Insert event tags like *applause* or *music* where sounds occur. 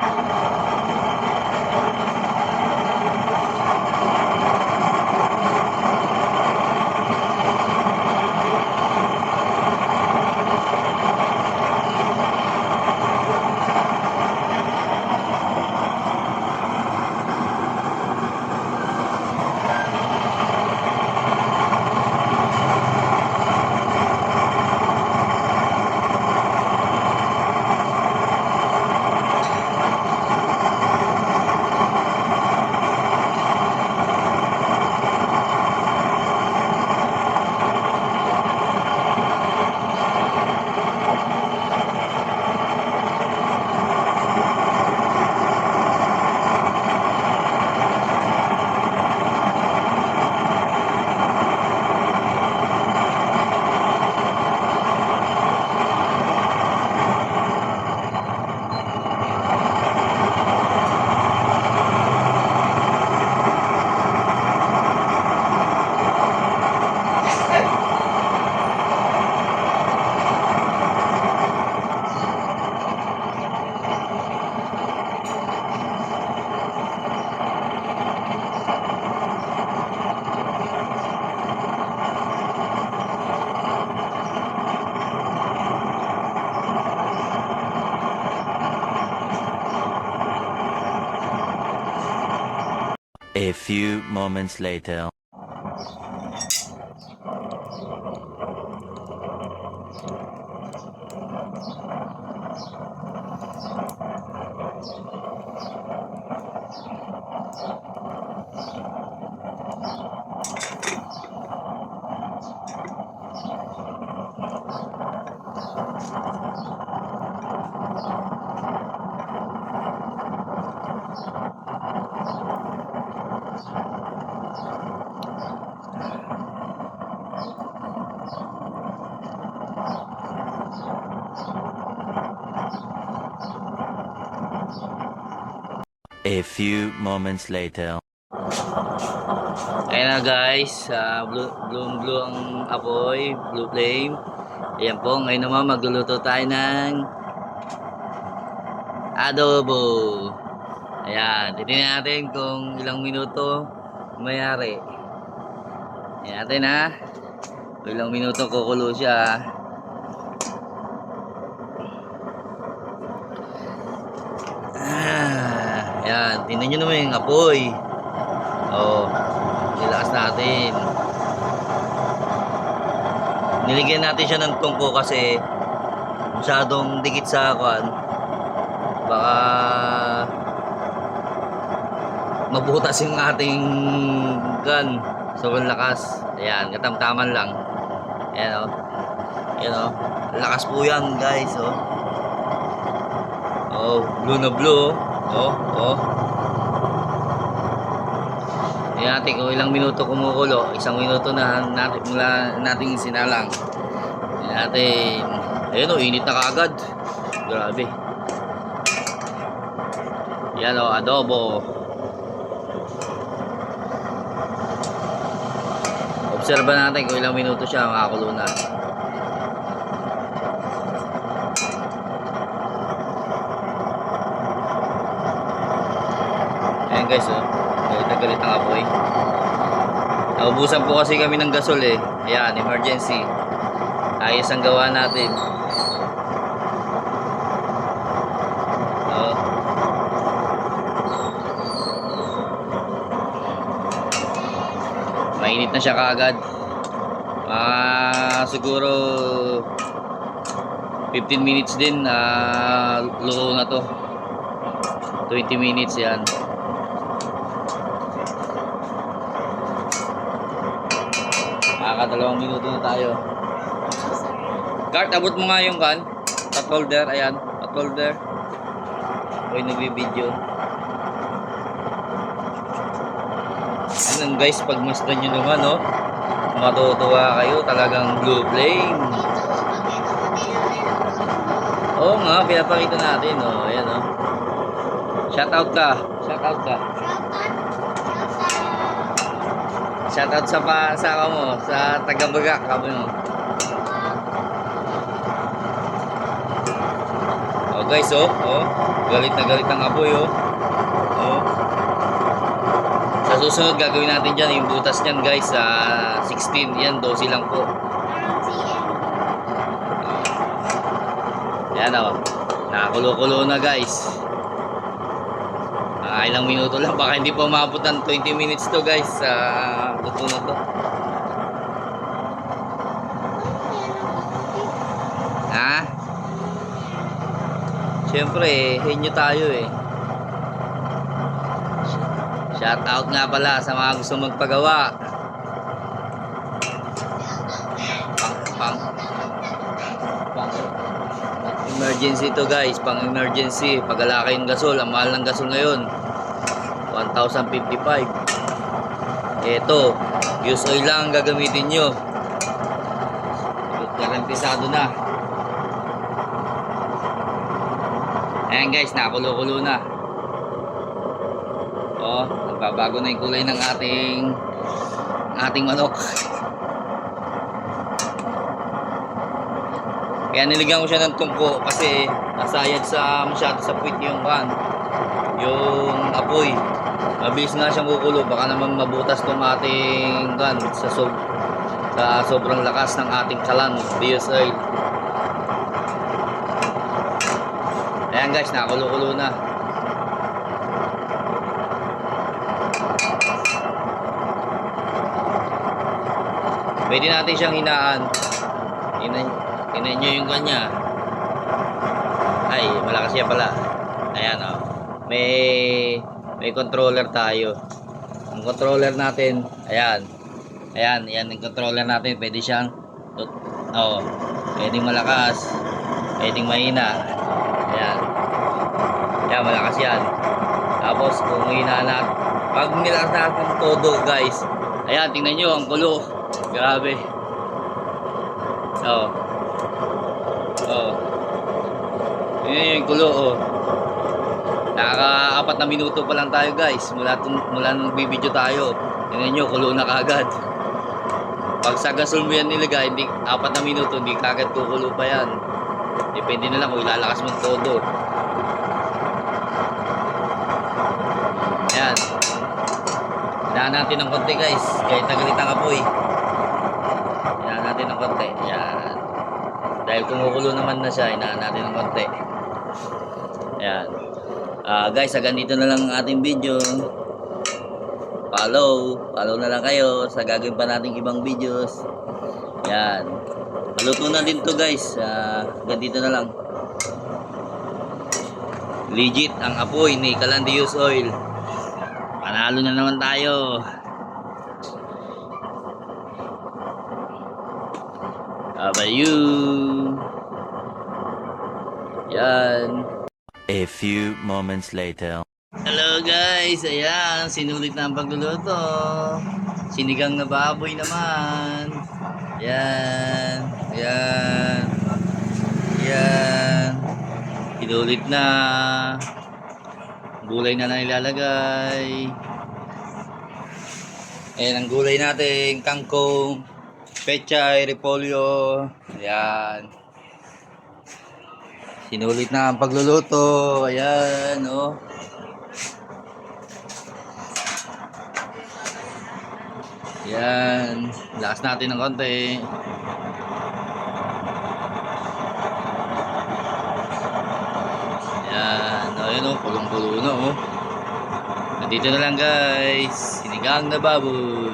Oh. *laughs* A few moments later. A few moments later. Ayan na guys, ah, blue, blue, blue ang apoy, blue flame. Ayan po, ngayon naman magluluto tayo ng adobo. Ayan, titignan natin kung ilang minuto mayari. Ayan natin ha. Ilang minuto kukulo siya. Ah, ayan, tingnan nyo naman yung apoy. Oh, nilakas natin. Niligyan natin siya ng tungko kasi masyadong dikit sa kwan. Baka mabutas yung ating gun. Sobrang lakas. Ayan, katamtaman lang. Ayan o. Oh. Ayan o. Oh. Lakas po yan guys oh. Oh, blue na blue. Oh, oh. Tingnan natin kung ilang minuto kumukulo. Isang minuto na natin mula nating sinalang. Tingnan natin. Ayun o, init na kaagad. Grabe. Yan o, adobo. Obserba natin kung ilang minuto siya makakulo na. Ayan guys oh. Galit ang apoy. Naubusan po kasi kami ng gasol eh. Ayan, emergency. Ayos ang gawa natin. Oh. Mainit na siya kaagad. Ah, siguro 15 minutes din na luto na to. 20 minutes yan. Nakakadalawang minuto na tayo. Kart, abot mo nga yung kan. Pot holder, ayan. Pot holder. Ako'y nagbi-video. Ayan guys, pag masdan nyo naman, no? Matutuwa kayo. Talagang blue flame. Oo nga, pinapakita natin, no? Ayan, no? Shoutout ka. Shoutout ka. Shoutout sa pa sa mo, sa taga-baga ka mo. O guys, oh. oh. Galit na galit ang apoy, oh. Oh. Sa susunod, gagawin natin dyan, yung butas niyan, guys, sa 16. Yan, 12 lang po. Yan, oh. Nakakulo-kulo na, guys. Ah, ilang minuto lang. Baka hindi pa umabot ng 20 minutes to, guys, sa luto na to. Ha? Siyempre, henyo tayo eh. Shout out nga pala sa mga gusto magpagawa. Pang, pang, pang, emergency to guys, pang emergency. Pagala kayong gasol, ang mahal ng gasol ngayon. 1,055. Ito, use oil lang ang gagamitin nyo. Garantisado na. Ayan guys, nakulo-kulo na. Oh, nagbabago na yung kulay ng ating ating manok. Kaya niligyan ko siya ng tungko kasi nasayad sa masyado sa puwit yung kan. Yung apoy. Mabilis nga siyang kukulo. Baka naman mabutas tong ating kan sa sob sa sobrang lakas ng ating kalan, Dios oil. Ayan guys, nakulo-kulo na. Pwede natin siyang hinaan. Hinan, hinan nyo yung kanya. Ay, malakas yan pala. Ayan o. May, may controller tayo. Ang controller natin, ayan. Ayan, yan yung controller natin. Pwede siyang, oh, pwedeng malakas. Pwedeng mahina. Ayan. Ayan, malakas yan. Tapos, kung hina natin, pag nilakas natin todo, guys, ayan, tingnan nyo, ang kulo. Grabe. Oh. Oh. Yun yung kulo, oh. Nakaka-apat na minuto pa lang tayo, guys. Mula, mula nung bibidyo tayo. Tingnan nyo, kulo na kagad. Pag sa gasol mo yan nilagay, hindi, apat na minuto, hindi kagad kukulo pa yan. Depende na lang kung ilalakas mo todo. Ayan. Hinaan natin ng konti guys. Kahit nagalit ang apoy. Hinaan natin ng konti. Ayan. Dahil kumukulo naman na siya, hinaan natin ng konti. Ayan. Ah guys, hanggang dito na lang ang ating video. Follow. Follow na lang kayo sa gagawin pa nating ibang videos. Ayan. Maluto na din to guys. Ah, hanggang dito na lang. Legit ang apoy ni Calandius Oil. Panalo na naman tayo. How about you? Yan. A few moments later. Hello guys, ayan, sinulit na ang pagluluto. Sinigang na baboy naman. Yan, yan, yan. Sinulit na. Gulay na na ilalagay. Ayan ang gulay natin, kangkong, pechay, repolyo. Ayan. Sinulit na ang pagluluto. Ayan, oh. Yan. Lakas natin ng konti. Yan. O, yun o. Pulong-pulo na o. Nandito na lang guys. Sinigang na baboy.